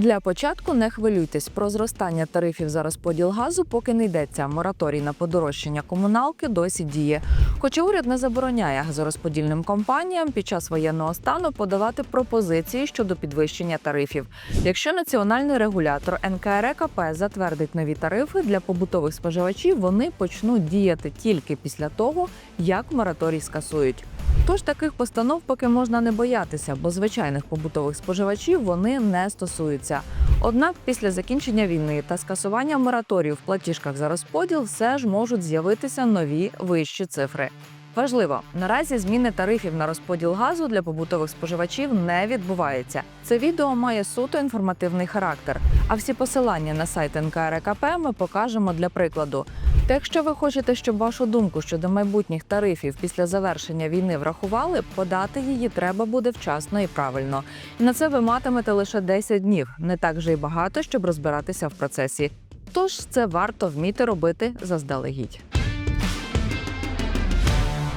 Для початку не хвилюйтесь про зростання тарифів за розподіл газу, поки не йдеться. Мораторій на подорожчання комуналки досі діє. Хоча уряд не забороняє газорозподільним компаніям під час воєнного стану подавати пропозиції щодо підвищення тарифів. Якщо національний регулятор НКРЕКП затвердить нові тарифи для побутових споживачів, вони почнуть діяти тільки після того, як мораторій скасують. Тож таких постанов поки можна не боятися, бо звичайних побутових споживачів вони не стосуються. Однак після закінчення війни та скасування мораторію в платіжках за розподіл все ж можуть з'явитися нові вищі цифри. Важливо, наразі зміни тарифів на розподіл газу для побутових споживачів не відбувається. Це відео має суто інформативний характер. А всі посилання на сайт НКРКП ми покажемо для прикладу. Та якщо ви хочете, щоб вашу думку щодо майбутніх тарифів після завершення війни врахували, подати її треба буде вчасно і правильно. І на це ви матимете лише 10 днів, не так вже й багато, щоб розбиратися в процесі. Тож це варто вміти робити заздалегідь.